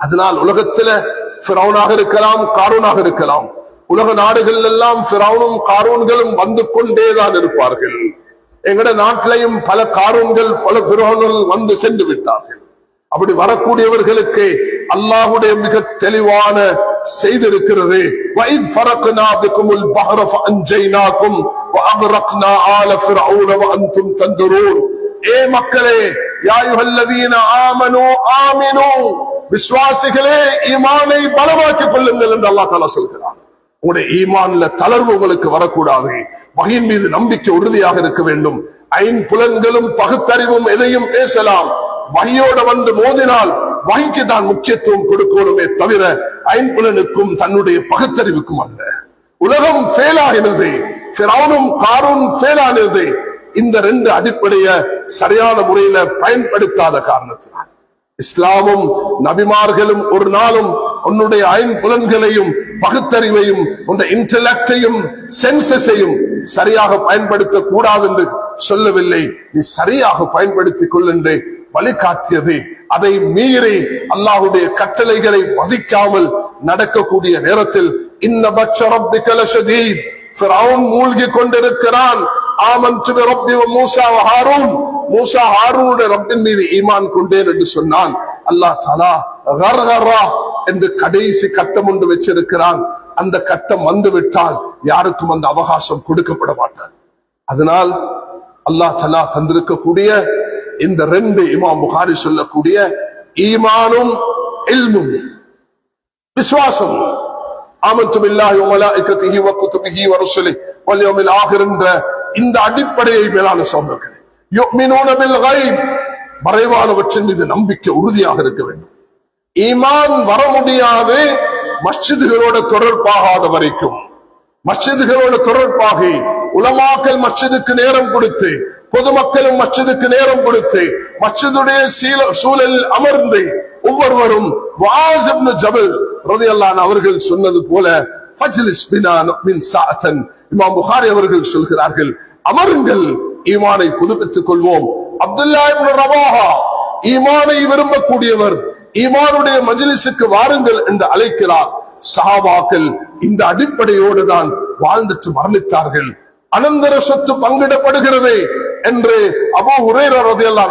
அதனால் உலகத்துல பிறவுனாக இருக்கலாம் காரூனாக இருக்கலாம். உலக நாடுகள் எல்லாம் பிறவுனும் காரூன்களும் வந்து கொண்டேதான் இருப்பார்கள். எங்கட நாட்டிலையும் பல காரூன்கள் பல பிறவுகள் வந்து சென்று விட்டார்கள். அப்படி வரக்கூடியவர்களுக்கு அல்லாஹுடைய மிக தெளிவான செய்திருக்கிறது வைத் ஃபரக்னா பிகுமுல் பஹர ஃபஅன்ஜைனாக்கும் வஅக்ரக்னா ஆல ஃபிரௌன வஅன்தும் தன்துரூன் ஏ மக்களே யா அய்யுஹல்லதீன ஆமனூ ஆமினூ விசுவாசிகளே ஈமானை பலமாக்கிக் கொள்ளுங்கள் என்று அல்லா தாலா சொல்கிறார் உங்களுடைய ஈமான்ல தளர்வு உங்களுக்கு வரக்கூடாது. வகையின் மீது நம்பிக்கை உறுதியாக இருக்க வேண்டும். ஐம்புலன்களும் பகுத்தறிவும் எதையும் பேசலாம். வகையோட வந்து மோதினால் வகைக்கு தான் முக்கியத்துவம் கொடுக்கணுமே தவிர ஐம்புலனுக்கும் தன்னுடைய பகுத்தறிவுக்கும் அல்ல. உலகம் ஃபெயிலாகிறது பிறவனும் காரும் ஃபெயிலானது இந்த ரெண்டு அடிப்படைய சரியான முறையில பயன்படுத்தாத காரணத்தினால். இஸ்லாமும் நபிமார்களும் ஒரு நாளும் உன்னுடைய ஐம்புலன்களையும் பகுத்தறிவையும் உன் இன்டலெக்டையும் சென்சஸையும் சரியாக பயன்படுத்த கூடாது என்று சொல்லவில்லை. நீ சரியாக பயன்படுத்திக் கொள் என்று வழிகாட்டியது. அதை மீறி அல்லாஹுடைய கட்டளைகளை மதிக்காமல் நடக்கக்கூடிய நேரத்தில் இன்ன பட்ச மூழ்கி கொண்டிருக்கிறான். ஆமன்து ரப்பி மூசா ஹாரூன். மூசா ஹாரூனுடைய ரப்பின் மீது ஈமான் கொண்டேன் என்று சொன்னான். அல்லாஹ் தலா கர்கரா என்று கடைசி கட்டம் ஒன்று வச்சிருக்கிறான். அந்த கட்டம் வந்து விட்டால் யாருக்கும் அந்த அவகாசம் கொடுக்கப்பட மாட்டார் அதனால் அல்லாஹ் தலா தந்திருக்கக்கூடிய இந்த ரெண்டு இமாம் புகாரி சொல்லக்கூடிய ஈமானும் இல்மும் விசுவாசம். ஆமத்து பில்லாஹி வ வ குதுபிஹி வ ருசுலிஹி வல் யௌமில் ஆகிர் என்ற இந்த அடிப்படையை மேலான சகோதரர்களே மறைவானவற்றின் மீது நம்பிக்கை உறுதியாக இருக்க வேண்டும். ஈமான் வர முடியாது மஸ்ஜிதுகளோட தொடர்பாகாத வரைக்கும். மஸ்ஜிதுகளோட தொடர்பாகி உலமாக்கல் மஸ்ஜிதுக்கு நேரம் கொடுத்து பொதுமக்களும் மஸ்ஜிதுக்கு நேரம் கொடுத்து மஸ்ஜிதுடைய சீல- சூழலில் அமர்ந்து ஒவ்வொருவரும் ஜபல் ரலியல்லாஹு அவர்கள் சொன்னது போல ஃபஜ்லிஸ் மின் இமாம் புகாரி அவர்கள் சொல்கிறார்கள் அமருங்கள் ஈமானை புதுப்பித்துக் கொள்வோம். அப்துல்லா ரவாஹா ஈமானை விரும்பக்கூடியவர் ஈமானுடைய மஜ்லிஸுக்கு வாருங்கள் என்று அழைக்கிறார். சஹாபாக்கள் இந்த அடிப்படையோடு தான் வாழ்ந்துட்டு மரணித்தார்கள். அனந்தர சொத்து பங்கிடப்படுகிறது என்று அபு உரேரா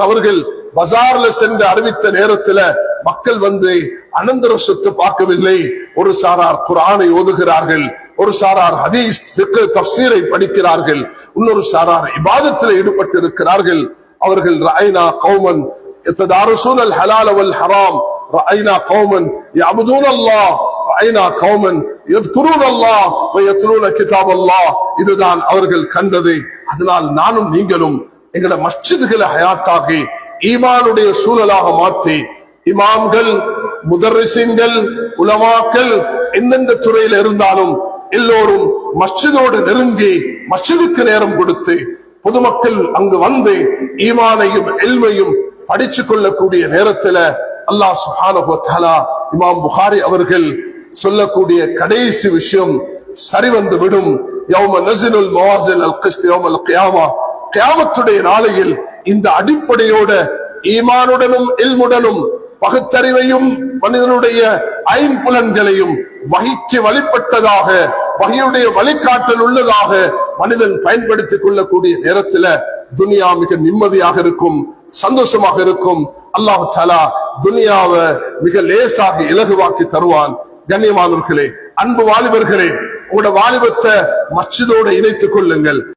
அவர்கள் பஜார்ல சென்று அறிவித்த நேரத்துல மக்கள் வந்து அனந்தர சொத்து பார்க்கவில்லை. ஒரு சாரார் குரானை ஓதுகிறார்கள் ஒரு சாரார் ஹதீஸ் ஃபிக்ஹ், தஃப்சீரை படிக்கிறார்கள் இன்னொரு சாரார் இபாதத்தில் ஈடுபட்டு இருக்கிறார்கள் அவர்கள் ரஐனா கௌமன் يتدارسون الحلال والحرام رأينا قوما يعبدون الله رأينا قوما يذكرون الله ويتلون كتاب الله இதுதான் அவர்கள் கண்டது அதனால் நானும் நீங்களும் எங்கட மஸ்ஜிதுகளை ஹயாத்தாக்கி ஈமானுடைய சூழலாக மாற்றி இமாம்கள் முதரிசின்கள் உலமாக்கள் எந்தெந்த துறையில் இருந்தாலும் எல்லோரும் மஸ்ஜிதோடு நெருங்கி மஸ்ஜிதுக்கு நேரம் கொடுத்து பொதுமக்கள் அங்கு வந்து ஈமானையும் எல்மையும் படிச்சு கொள்ளக்கூடிய நேரத்துல அல்லாஹ் சுஹான இமாம் புகாரி அவர்கள் சொல்லக்கூடிய கடைசி விஷயம் சரி வந்து விடும். யோம நஸிலுல் மவாசில் அல் கிஸ்த் யௌமல் கியாமா. கியாமத்துடைய நாளையில் இந்த அடிப்படையோட ஈமானுடனும் எல்முடனும் பகுத்தறிவையும் மனிதனுடைய ஐம்புலன்களையும் வகிக்கு வழிபட்டதாக வகையுடைய வழிகாட்டல் உள்ளதாக மனிதன் பயன்படுத்திக் கொள்ளக்கூடிய நேரத்துல துனியா மிக நிம்மதியாக இருக்கும் சந்தோஷமாக இருக்கும். அல்லாஹ் தாலா துனியாவை மிக லேசாக இலகுவாக்கி தருவான். கண்ணியமானவர்களே அன்பு வாலிபர்களே உங்களோட வாலிபத்தை மச்சிதோடு இணைத்துக் கொள்ளுங்கள்.